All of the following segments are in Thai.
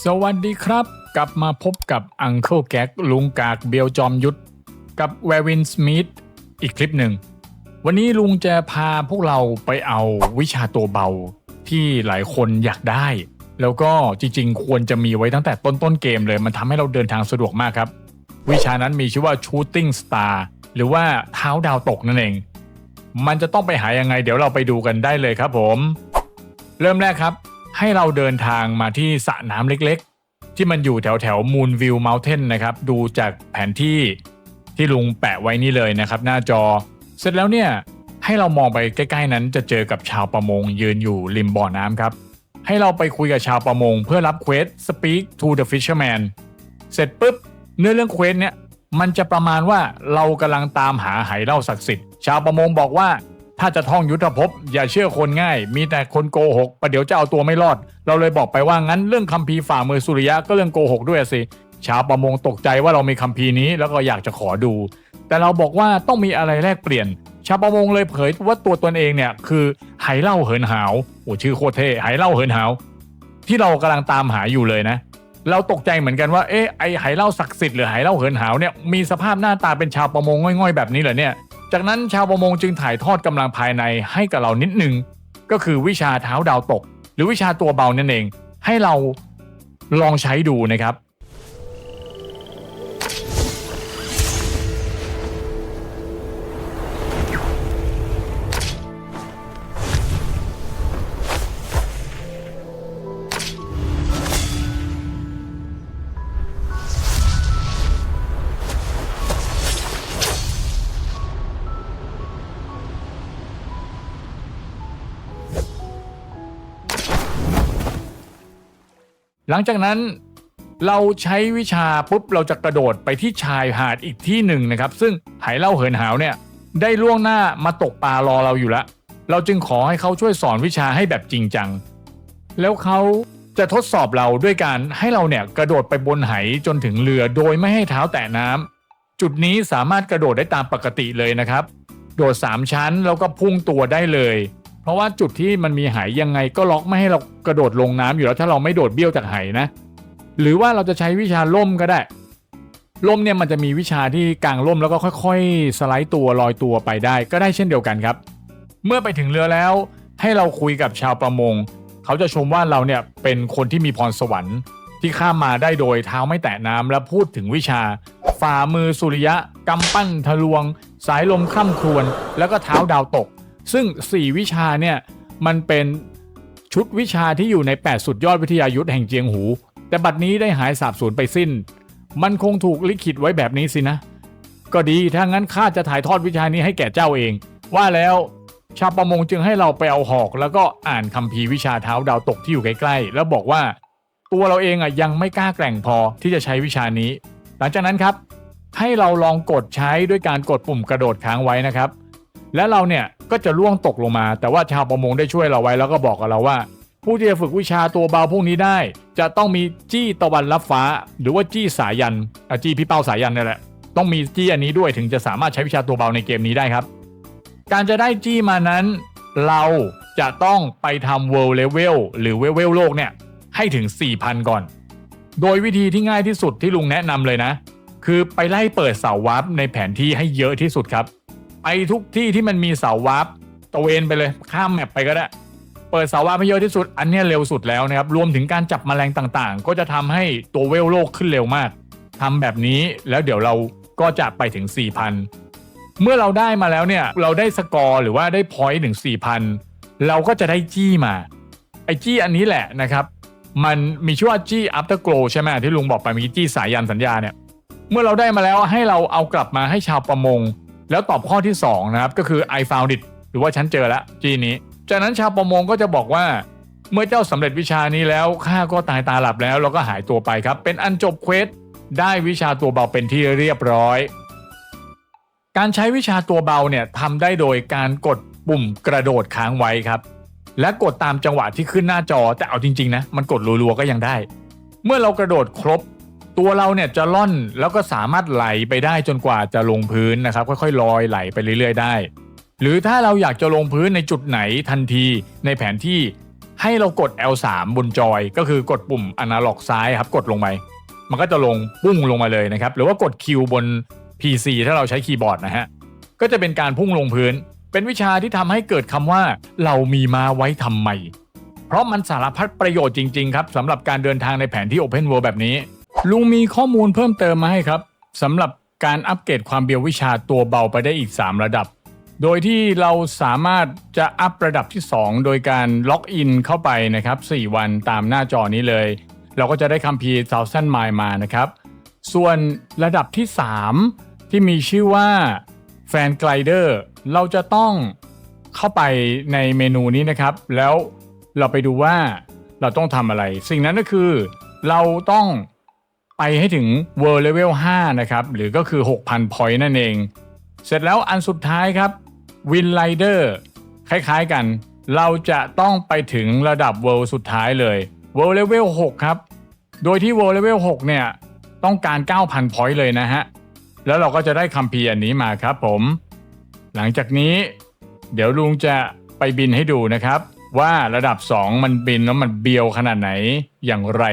สวัสดีครับ กลับมาพบกับอังเคิลแก๊กลุงกากเบียวจอมยุทธกับแวร์วินสมิธอีกคลิปหนึ่ง วันนี้ลุงจะพาพวกเราไปเอาวิชาตัวเบาที่หลายคนอยากได้ แล้วก็จริงๆ ควรจะมีไว้ตั้งแต่ต้นต้นๆเกมเลย มันทำให้เราเดินทางสะดวกมากครับ วิชานั้นมีชื่อว่า Shooting Star หรือว่าเท้าดาวตกนั่นเอง มันจะต้องไปหายังไง เดี๋ยวเราไปดูกันได้เลยครับผม เริ่มแรกครับ ให้เราเดินทางมาที่สระน้ำเล็กๆ ที่มันอยู่แถวแถวมูนวิวเมลเทนนะครับ ดูจากแผนที่ที่ลุงแปะไว้นี่เลยนะครับ หน้าจอ เสร็จแล้วเนี่ยให้เรามองไปใกล้ๆนั้นจะเจอกับชาวประมงยืนอยู่ริมบ่อน้ำครับ ให้เราไปคุยกับชาวประมงเพื่อรับเควส Speak to the Fisherman เสร็จปุ๊บเนื้อเรื่องเควสเนี่ยมันจะประมาณว่าเรากำลังตามหาไหเล่าศักดิ์สิทธิ์ ชาวประมงบอกว่า ถ้าจะท่องยุทธภพอย่าเชื่อคนง่าย มีแต่คนโกหกประเดี๋ยวจะเอาตัวไม่รอด เราเลยบอกไปว่างั้นเรื่องคัมภีร์ฝ่ามือสุริยะก็เรื่องโกหกด้วยสิชาวประมงตกใจว่าเรามีคัมภีร์นี้แล้วก็อยากจะขอดู แต่เราบอกว่าต้องมีอะไรแลกเปลี่ยน ชาวประมงเลยเผยว่าตัวตนเองเนี่ยคือไหเล่าเหินหาวโอ้ชื่อโคตรเท่ไหเล่าเหินหาวที่เรากำลังตามหาอยู่เลยนะ เราตกใจเหมือนกันว่าเอ๊ะไอไหเล่าศักดิ์สิทธิ์หรือไหเล่าเหินหาวเนี่ยมีสภาพหน้าตาเป็นชาวประมงง่อยๆแบบนี้เหรอเนี่ย จากนั้นชาวประมงจึงถ่ายทอดกำลังภายในให้กับเรานิดนึง ก็คือวิชาเท้าดาวตก หรือวิชาตัวเบานั่นเอง ให้เราลองใช้ดูนะครับ หลังจากนั้นเราใช้วิชาปุ๊บเราจะกระโดดไปที่ชายหาดอีกที่หนึ่งนะครับ ซึ่งไหเล่าเหินหาวเนี่ยได้ล่วงหน้ามาตกปลารอเราอยู่แล้วเราจึงขอให้เขาช่วยสอนวิชาให้แบบจริงจัง แล้วเขาจะทดสอบเราด้วยการให้เราเนี่ยกระโดดไปบนไหจนถึงเรือโดยไม่ให้เท้าแตะน้ำจุดนี้สามารถกระโดดได้ตามปกติเลยนะครับ โดด 3 ชั้นแล้วก็พุ่งตัวได้เลย เพราะว่าจุดที่มันมีไหยังไงก็ล็อกไม่ให้เรากระโดดลงน้ำอยู่แล้วถ้าเราไม่โดดเบี้ยวจากไหนะ หรือว่าเราจะใช้วิชาล่มก็ได้ล่มเนี่ยมันจะมีวิชาที่กางล่มแล้วก็ค่อยๆ สไลด์ตัวลอยตัวไปได้ก็ได้เช่นเดียวกันครับ เมื่อไปถึงเรือแล้วให้เราคุยกับชาวประมง เขาจะชมว่าเราเนี่ยเป็นคนที่มีพรสวรรค์ ที่ข้ามมาได้โดยเท้าไม่แตะน้ำและพูดถึงวิชา ฝ่ามือสุริยะกำปั้นทะลวง สายลมคร่ำครวญแล้วก็เท้าดาวตก ซึ่ง 4 วิชาเนี่ยมันเป็นชุดวิชาที่อยู่ใน 8 สุดยอดวิทยายุทธแห่งเจียงหู แต่บัดนี้ได้หายสาบสูญไปสิ้น มันคงถูกลิขิตไว้แบบนี้สินะ ก็ดีถ้างั้นข้าจะถ่ายทอดวิชานี้ให้แก่เจ้าเอง ว่าแล้วชาวประมงจึงให้เราไปเอาหอก แล้วก็อ่านคัมภีวิชาเท้าดาวตกที่อยู่ใกล้ๆ แล้วบอกว่าตัวเราเองอะยังไม่กล้าแกร่งพอที่จะใช้วิชานี้ หลังจากนั้นครับ ให้เราลองกดใช้ด้วยการกดปุ่มกระโดดค้างไว้นะครับ และเราเนี่ยก็จะล่วงตกลงมา แต่ว่าชาวประมงได้ช่วยเราไว้แล้วก็บอกกับเราว่า ผู้ที่จะฝึกวิชาตัวเบาพวกนี้ได้ จะต้องมีจี้ตะวันรับฟ้า หรือว่าจี้สายันอะจี้พี่เป้าสายันนี่แหละต้องมีจี้อันนี้ด้วยถึงจะสามารถใช้วิชาตัวเบาในเกมนี้ได้ครับ การจะได้จี้มานั้น เราจะต้องไปทำ world level หรือเวลโลกเนี่ยให้ถึง 4,000 ก่อน โดยวิธีที่ง่ายที่สุดที่ลุงแนะนำเลยนะ คือไปไล่เปิดเสาวาร์ปในแผนที่ให้เยอะที่สุดครับ ไปทุกที่ที่มันมีเสาวาร์ปตะเวนไปเลยข้ามแมปไปก็ได้ เปิดเสาวาร์ปให้เยอะที่สุด อันนี้เร็วสุดแล้วนะครับ รวมถึงการจับแมลงต่างๆ ก็จะทำให้ตัวเวลโลกขึ้นเร็วมากทำแบบนี้แล้วเดี๋ยวเราก็จะไปถึง 4,000 เมื่อเราได้มาแล้วเนี่ยเราได้สกอร์หรือว่าได้พอยต์ถึง4,000 เราก็จะได้จี้มาไอ้จี้อันนี้แหละนะครับมันมีชื่อว่าจี้ after glow ใช่ไหมที่ลุงบอกไปมีจี้สายยันสัญญาเนี่ยเมื่อเราได้มาแล้วให้เราเอากลับมาให้ชาวประมง แล้วตอบข้อที่ 2 นะครับ ก็คือ I found it หรือว่าฉันเจอแล้วจีนี้ จากนั้นชาวประมงก็จะบอกว่า เมื่อเจ้าสำเร็จวิชานี้แล้วข้าก็ตายตาหลับแล้ว แล้วก็หายตัวไปครับ เป็นอันจบเควสได้วิชาตัวเบาเป็นที่เรียบร้อย การใช้วิชาตัวเบาเนี่ยทำได้โดยการกดปุ่มกระโดดค้างไว้ครับ และกดตามจังหวะที่ขึ้นหน้าจอแต่เอาจริงๆนะมันกดรัวๆก็ยังได้ เมื่อเรากระโดดครบ ตัวเราเนี่ยจะล่อนแล้วก็สามารถไหลไปได้จนกว่าจะลงพื้นนะครับ ค่อยๆลอยไหลไปเรื่อยๆ ได้ หรือถ้าเราอยากจะลงพื้นในจุดไหนทันทีในแผนที่ให้เรากด L3 บนจอย ก็คือกดปุ่มอนาล็อกซ้ายครับกดลงไปมันก็จะลงพุ่งลงมาเลยนะครับ หรือว่ากด Q บน PC ถ้าเราใช้คีย์บอร์ดนะฮะก็จะเป็นการพุ่งลงพื้น เป็นวิชาที่ทำให้เกิดคำว่า เรามีมาไว้ทำไม เพราะมันสารพัดประโยชน์จริง ๆ ครับสำหรับการเดินทางในแผนที่ Open World แบบนี้ ลุงมีข้อมูลเพิ่มเติมมาให้ครับสำหรับการอัปเกรดความเบียววิชาตัวเบาไปได้อีก 3 ระดับ โดยที่เราสามารถจะอัประดับที่ 2 โดยการล็อกอินเข้าไปนะครับ 4 วันตามหน้าจอนี้เลย เราก็จะได้คัมภีร์ Thousand Mile มานะครับ ส่วนระดับที่ 3 ที่มีชื่อว่าแฟนไกลเดอร์เราจะต้องเข้าไปในเมนูนี้นะครับ แล้วเราไปดูว่าเราต้องทำอะไร สิ่งนั้นก็คือเราต้อง ไปให้ถึง World Level 5 นะครับ หรือก็คือ 6,000 point นั่นเอง เสร็จแล้วอันสุดท้ายครับ Win Rider คล้ายๆกัน เราจะต้องไปถึงระดับ World สุดท้ายเลย World Level 6 ครับ โดยที่ World Level 6 เนี่ย ต้องการ 9,000 point เลยนะฮะ แล้วเราก็จะได้คัมภีร์อันนี้มาครับผม หลังจากนี้ เดี๋ยวลุงจะไปบินให้ดูนะครับ ว่าระดับ 2 มันบินแล้วมันเบียวขนาดไหนอย่างไร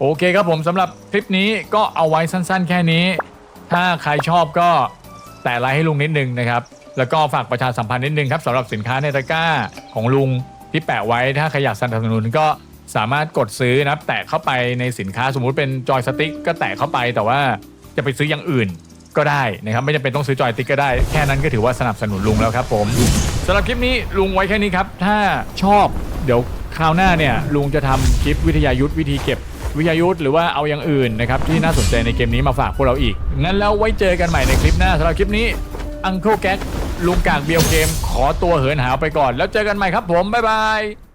โอเคครับผมสำหรับคลิปนี้ก็เอาไว้สั้นๆ แค่นี้ ถ้าใครชอบก็แตะไลค์ให้ลุงนิดนึงนะครับ แล้วก็ฝากประชาสัมพันธ์นิดนึงครับสำหรับสินค้าในตะกร้าของลุงที่แปะไว้ถ้าใครอยากสนับสนุนก็สามารถกดซื้อนะครับแตะเข้าไปในสินค้าสมมุติเป็นจอยสติ๊กก็แตะเข้าไปแต่ว่าจะไปซื้ออย่างอื่นก็ได้นะครับไม่จำเป็นต้องซื้อจอยสติ๊กก็ได้ แค่นั้นก็ถือว่าสนับสนุนลุงแล้วครับผมสำหรับคลิปนี้ลุงไว้แค่นี้ครับถ้าชอบเดี๋ยวคราวหน้าเนี่ยลุงจะทำคลิปวิทยายุทธวิธีเก็บ วิทยุทธหรือว่าเอาอย่างอื่นนะครับที่น่าสนใจในเกมนี้มาฝากพวกเราอีก งั้นแล้วไว้เจอกันใหม่ในคลิปหน้าสำหรับคลิปนี้อัง l e แก๊กลุงกากเบียวเกม ขอตัวเหินหาวไปก่อน แล้วเจอกันใหม่ครับผมบ๊ายบาย